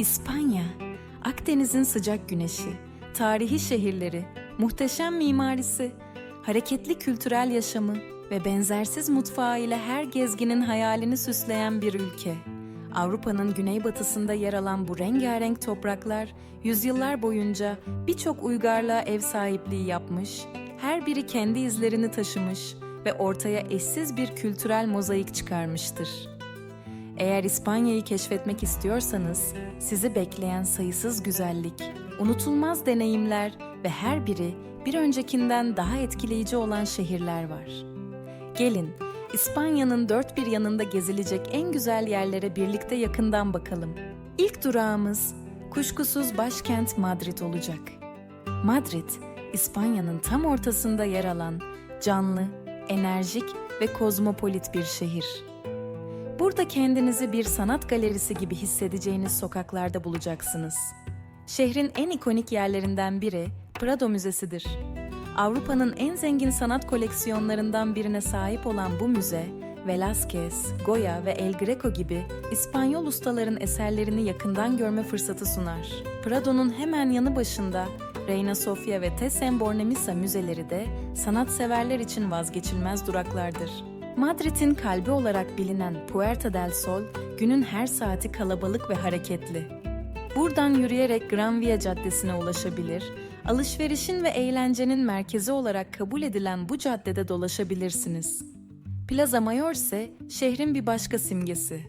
İspanya, Akdeniz'in sıcak güneşi, tarihi şehirleri, muhteşem mimarisi, hareketli kültürel yaşamı ve benzersiz mutfağı ile her gezginin hayalini süsleyen bir ülke. Avrupa'nın güneybatısında yer alan bu rengarenk topraklar, yüzyıllar boyunca birçok uygarlığa ev sahipliği yapmış, her biri kendi izlerini taşımış ve ortaya eşsiz bir kültürel mozaik çıkarmıştır. Eğer İspanya'yı keşfetmek istiyorsanız sizi bekleyen sayısız güzellik, unutulmaz deneyimler ve her biri bir öncekinden daha etkileyici olan şehirler var. Gelin İspanya'nın dört bir yanında gezilecek en güzel yerlere birlikte yakından bakalım. İlk durağımız kuşkusuz başkent Madrid olacak. Madrid, İspanya'nın tam ortasında yer alan canlı, enerjik ve kozmopolit bir şehir. Burada kendinizi bir sanat galerisi gibi hissedeceğiniz sokaklarda bulacaksınız. Şehrin en ikonik yerlerinden biri Prado Müzesi'dir. Avrupa'nın en zengin sanat koleksiyonlarından birine sahip olan bu müze, Velázquez, Goya ve El Greco gibi İspanyol ustaların eserlerini yakından görme fırsatı sunar. Prado'nun hemen yanı başında Reina Sofia ve Thyssen-Bornemisza müzeleri de sanatseverler için vazgeçilmez duraklardır. Madrid'in kalbi olarak bilinen Puerta del Sol, günün her saati kalabalık ve hareketli. Buradan yürüyerek Gran Via Caddesi'ne ulaşabilir, alışverişin ve eğlencenin merkezi olarak kabul edilen bu caddede dolaşabilirsiniz. Plaza Mayor ise şehrin bir başka simgesi.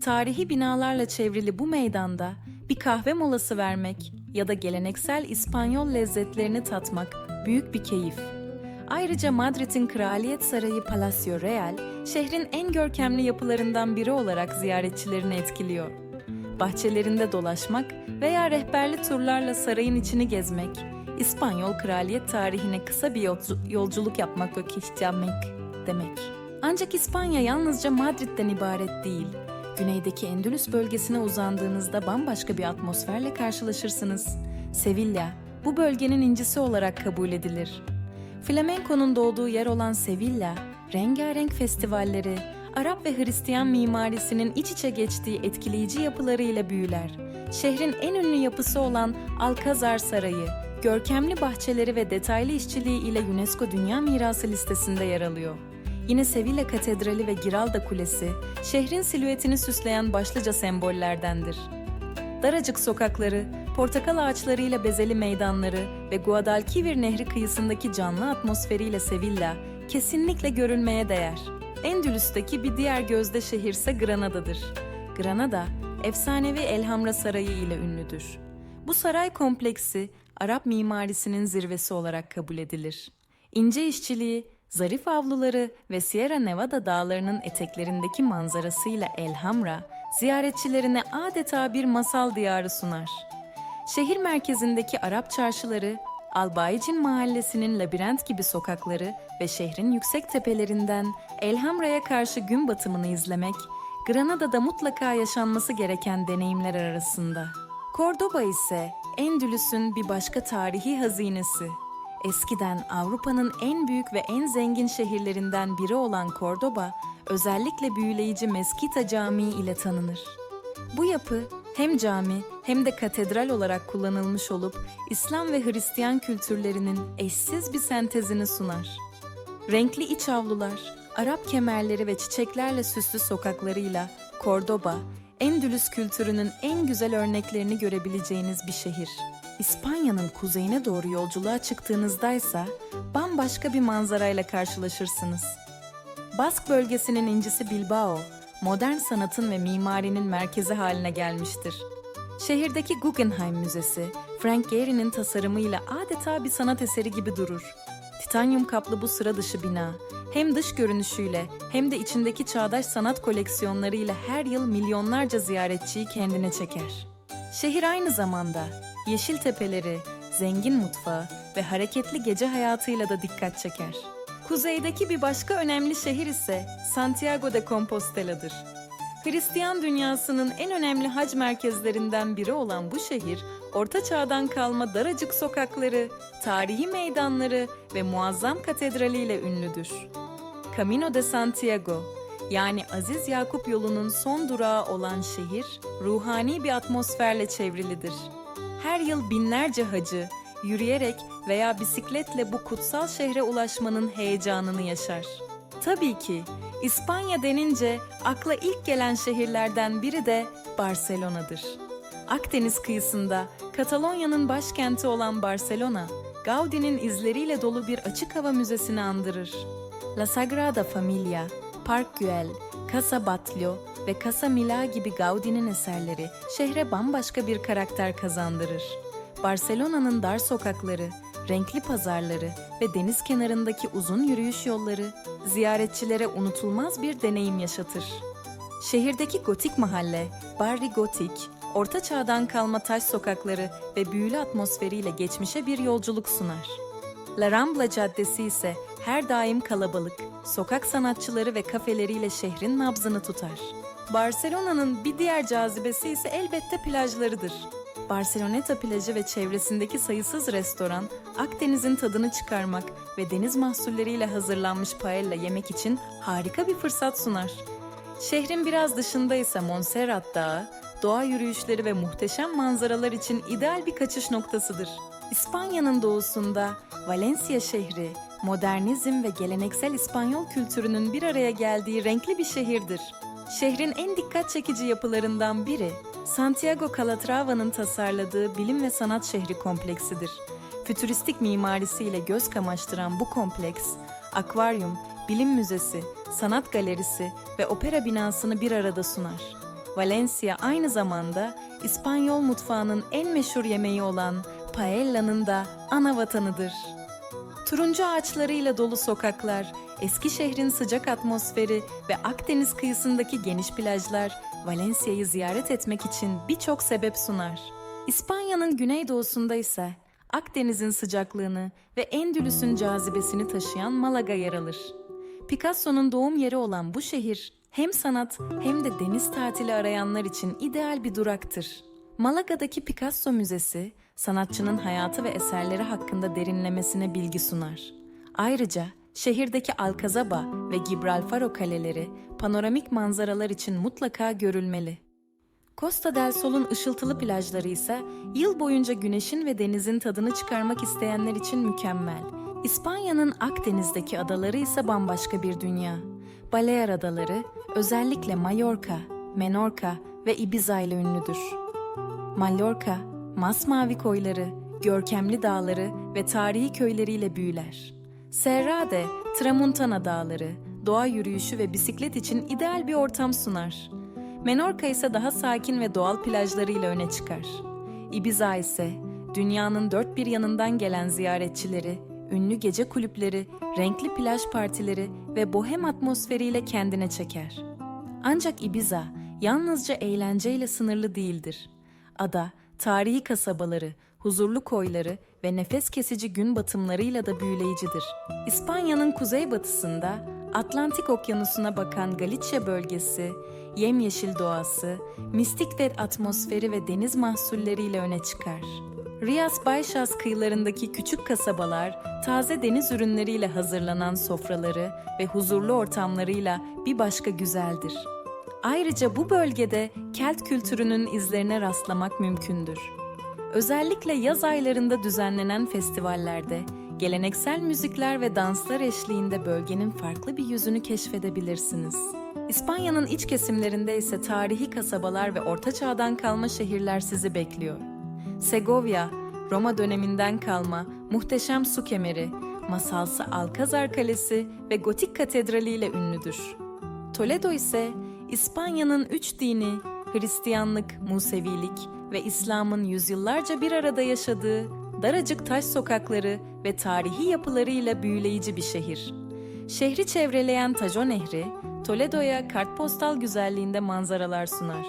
Tarihi binalarla çevrili bu meydanda bir kahve molası vermek ya da geleneksel İspanyol lezzetlerini tatmak büyük bir keyif. Ayrıca Madrid'in Kraliyet Sarayı Palacio Real, şehrin en görkemli yapılarından biri olarak ziyaretçilerini etkiliyor. Bahçelerinde dolaşmak veya rehberli turlarla sarayın içini gezmek, İspanyol kraliyet tarihine kısa bir yolcu- yolculuk yapmak ve keşfetmek demek. Ancak İspanya yalnızca Madrid'den ibaret değil. Güneydeki Endülüs bölgesine uzandığınızda bambaşka bir atmosferle karşılaşırsınız. Sevilla, bu bölgenin incisi olarak kabul edilir. Flamenco'nun doğduğu yer olan Sevilla, rengarenk festivalleri, Arap ve Hristiyan mimarisinin iç içe geçtiği etkileyici yapılarıyla büyüler. Şehrin en ünlü yapısı olan Alcazar Sarayı, görkemli bahçeleri ve detaylı işçiliği ile UNESCO Dünya Mirası listesinde yer alıyor. Yine Sevilla Katedrali ve Giralda Kulesi, şehrin silüetini süsleyen başlıca sembollerdendir. Daracık sokakları, portakal ağaçlarıyla bezeli meydanları ve Guadalquivir Nehri kıyısındaki canlı atmosferiyle Sevilla kesinlikle görülmeye değer. Endülüs'teki bir diğer gözde şehirse Granada'dır. Granada, efsanevi Elhamra Sarayı ile ünlüdür. Bu saray kompleksi Arap mimarisinin zirvesi olarak kabul edilir. İnce işçiliği, zarif avluları ve Sierra Nevada dağlarının eteklerindeki manzarasıyla Elhamra, ziyaretçilerine adeta bir masal diyarı sunar. Şehir merkezindeki Arap çarşıları, Albaycin mahallesinin labirent gibi sokakları ve şehrin yüksek tepelerinden Elhamra'ya karşı gün batımını izlemek, Granada'da mutlaka yaşanması gereken deneyimler arasında. Cordoba ise Endülüs'ün bir başka tarihi hazinesi. Eskiden Avrupa'nın en büyük ve en zengin şehirlerinden biri olan Cordoba, özellikle büyüleyici Meskita Camii ile tanınır. Bu yapı hem cami hem de katedral olarak kullanılmış olup İslam ve Hristiyan kültürlerinin eşsiz bir sentezini sunar. Renkli iç avlular, Arap kemerleri ve çiçeklerle süslü sokaklarıyla Cordoba, Endülüs kültürünün en güzel örneklerini görebileceğiniz bir şehir. İspanya'nın kuzeyine doğru yolculuğa çıktığınızdaysa bambaşka bir manzarayla karşılaşırsınız. Bask bölgesinin incisi Bilbao, modern sanatın ve mimarinin merkezi haline gelmiştir. Şehirdeki Guggenheim Müzesi, Frank Gehry'nin tasarımıyla adeta bir sanat eseri gibi durur. Titanyum kaplı bu sıra dışı bina, hem dış görünüşüyle hem de içindeki çağdaş sanat koleksiyonlarıyla her yıl milyonlarca ziyaretçiyi kendine çeker. Şehir aynı zamanda yeşil tepeleri, zengin mutfağı ve hareketli gece hayatıyla da dikkat çeker. Kuzeydeki bir başka önemli şehir ise Santiago de Compostela'dır. Hristiyan dünyasının en önemli hac merkezlerinden biri olan bu şehir, Orta Çağ'dan kalma daracık sokakları, tarihi meydanları ve muazzam katedraliyle ünlüdür. Camino de Santiago, yani Aziz Yakup yolunun son durağı olan şehir, ruhani bir atmosferle çevrilidir. Her yıl binlerce hacı, yürüyerek veya bisikletle bu kutsal şehre ulaşmanın heyecanını yaşar. Tabii ki İspanya denince akla ilk gelen şehirlerden biri de Barcelona'dır. Akdeniz kıyısında Katalonya'nın başkenti olan Barcelona, Gaudi'nin izleriyle dolu bir açık hava müzesini andırır. La Sagrada Familia, Park Güell, Casa Batlló ve Casa Milà gibi Gaudi'nin eserleri şehre bambaşka bir karakter kazandırır. Barcelona'nın dar sokakları, renkli pazarları ve deniz kenarındaki uzun yürüyüş yolları ziyaretçilere unutulmaz bir deneyim yaşatır. Şehirdeki gotik mahalle, Barri Gotik, orta çağdan kalma taş sokakları ve büyülü atmosferiyle geçmişe bir yolculuk sunar. La Rambla Caddesi ise her daim kalabalık, sokak sanatçıları ve kafeleriyle şehrin nabzını tutar. Barcelona'nın bir diğer cazibesi ise elbette plajlarıdır. Barceloneta plajı ve çevresindeki sayısız restoran, Akdeniz'in tadını çıkarmak ve deniz mahsulleriyle hazırlanmış paella yemek için harika bir fırsat sunar. Şehrin biraz dışında ise Montserrat Dağı, doğa yürüyüşleri ve muhteşem manzaralar için ideal bir kaçış noktasıdır. İspanya'nın doğusunda Valencia şehri, modernizm ve geleneksel İspanyol kültürünün bir araya geldiği renkli bir şehirdir. Şehrin en dikkat çekici yapılarından biri, Santiago Calatrava'nın tasarladığı bilim ve sanat şehri kompleksidir. Fütüristik mimarisiyle göz kamaştıran bu kompleks, akvaryum, bilim müzesi, sanat galerisi ve opera binasını bir arada sunar. Valencia aynı zamanda İspanyol mutfağının en meşhur yemeği olan paella'nın da ana vatanıdır. Turuncu ağaçlarıyla dolu sokaklar, eski şehrin sıcak atmosferi ve Akdeniz kıyısındaki geniş plajlar Valencia'yı ziyaret etmek için birçok sebep sunar. İspanya'nın güneydoğusunda ise Akdeniz'in sıcaklığını ve Endülüs'ün cazibesini taşıyan Malaga yer alır. Picasso'nun doğum yeri olan bu şehir hem sanat hem de deniz tatili arayanlar için ideal bir duraktır. Malaga'daki Picasso Müzesi, sanatçının hayatı ve eserleri hakkında derinlemesine bilgi sunar. Ayrıca şehirdeki Alcazaba ve Gibralfaro kaleleri panoramik manzaralar için mutlaka görülmeli. Costa del Sol'un ışıltılı plajları ise yıl boyunca güneşin ve denizin tadını çıkarmak isteyenler için mükemmel. İspanya'nın Akdeniz'deki adaları ise bambaşka bir dünya. Balear Adaları özellikle Mallorca, Menorca ve Ibiza ile ünlüdür. Mallorca, masmavi koyları, görkemli dağları ve tarihi köyleriyle büyüler. Serrade, Tramuntana dağları, doğa yürüyüşü ve bisiklet için ideal bir ortam sunar. Menorca ise daha sakin ve doğal plajlarıyla öne çıkar. Ibiza ise dünyanın dört bir yanından gelen ziyaretçileri, ünlü gece kulüpleri, renkli plaj partileri ve bohem atmosferiyle kendine çeker. Ancak Ibiza yalnızca eğlenceyle sınırlı değildir. Ada, tarihi kasabaları, huzurlu koyları ve nefes kesici gün batımlarıyla da büyüleyicidir. İspanya'nın kuzeybatısında Atlantik Okyanusu'na bakan Galicia bölgesi, yemyeşil doğası, mistik ve atmosferi ve deniz mahsulleriyle öne çıkar. Rias Baixas kıyılarındaki küçük kasabalar, taze deniz ürünleriyle hazırlanan sofraları ve huzurlu ortamlarıyla bir başka güzeldir. Ayrıca bu bölgede Kelt kültürünün izlerine rastlamak mümkündür. Özellikle yaz aylarında düzenlenen festivallerde geleneksel müzikler ve danslar eşliğinde bölgenin farklı bir yüzünü keşfedebilirsiniz. İspanya'nın iç kesimlerinde ise tarihi kasabalar ve orta çağdan kalma şehirler sizi bekliyor. Segovia, Roma döneminden kalma muhteşem su kemeri, masalsı Alcazar Kalesi ve Gotik Katedrali ile ünlüdür. Toledo ise İspanya'nın üç dini, Hristiyanlık, Musevilik ve İslam'ın yüzyıllarca bir arada yaşadığı daracık taş sokakları ve tarihi yapılarıyla büyüleyici bir şehir. Şehri çevreleyen Tajo Nehri, Toledo'ya kartpostal güzelliğinde manzaralar sunar.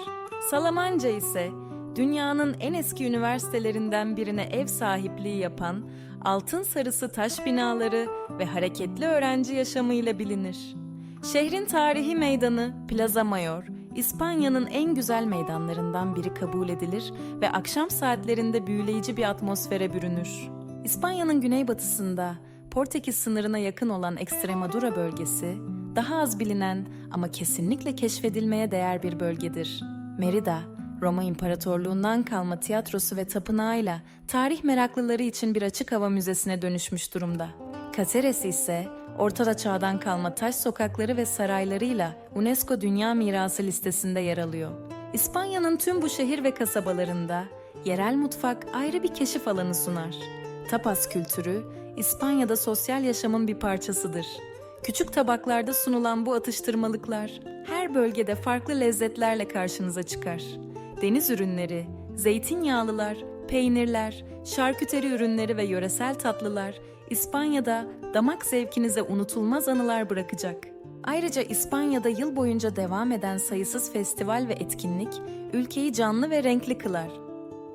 Salamanca ise dünyanın en eski üniversitelerinden birine ev sahipliği yapan altın sarısı taş binaları ve hareketli öğrenci yaşamıyla bilinir. Şehrin tarihi meydanı Plaza Mayor, İspanya'nın en güzel meydanlarından biri kabul edilir ve akşam saatlerinde büyüleyici bir atmosfere bürünür. İspanya'nın güneybatısında Portekiz sınırına yakın olan Extremadura bölgesi, daha az bilinen ama kesinlikle keşfedilmeye değer bir bölgedir. Merida, Roma İmparatorluğundan kalma tiyatrosu ve tapınağıyla tarih meraklıları için bir açık hava müzesine dönüşmüş durumda. Caceres ise Orta Çağ'dan kalma taş sokakları ve saraylarıyla UNESCO Dünya Mirası listesinde yer alıyor. İspanya'nın tüm bu şehir ve kasabalarında yerel mutfak ayrı bir keşif alanı sunar. Tapas kültürü İspanya'da sosyal yaşamın bir parçasıdır. Küçük tabaklarda sunulan bu atıştırmalıklar her bölgede farklı lezzetlerle karşınıza çıkar. Deniz ürünleri, zeytinyağlılar, peynirler, şarküteri ürünleri ve yöresel tatlılar İspanya'da damak zevkinize unutulmaz anılar bırakacak. Ayrıca İspanya'da yıl boyunca devam eden sayısız festival ve etkinlik ülkeyi canlı ve renkli kılar.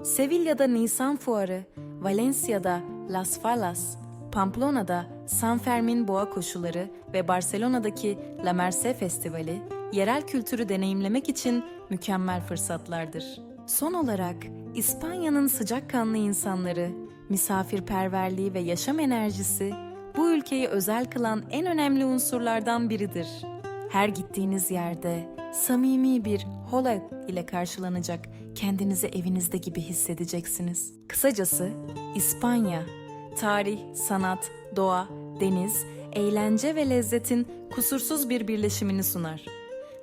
Sevilla'da Nisan Fuarı, Valencia'da Las Falas, Pamplona'da San Fermin Boğa Koşuları ve Barcelona'daki La Merced Festivali, yerel kültürü deneyimlemek için mükemmel fırsatlardır. Son olarak İspanya'nın sıcakkanlı insanları, misafirperverliği ve yaşam enerjisi bu ülkeyi özel kılan en önemli unsurlardan biridir. Her gittiğiniz yerde samimi bir hola ile karşılanacak, kendinizi evinizde gibi hissedeceksiniz. Kısacası İspanya, tarih, sanat, doğa, deniz, eğlence ve lezzetin kusursuz bir birleşimini sunar.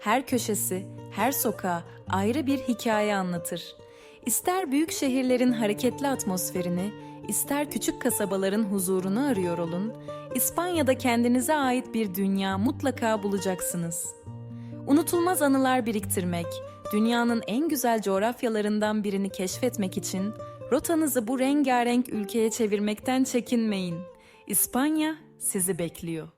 Her köşesi, her sokağı ayrı bir hikaye anlatır. İster büyük şehirlerin hareketli atmosferini, ister küçük kasabaların huzurunu arıyor olun, İspanya'da kendinize ait bir dünya mutlaka bulacaksınız. Unutulmaz anılar biriktirmek, dünyanın en güzel coğrafyalarından birini keşfetmek için rotanızı bu rengarenk ülkeye çevirmekten çekinmeyin. İspanya sizi bekliyor.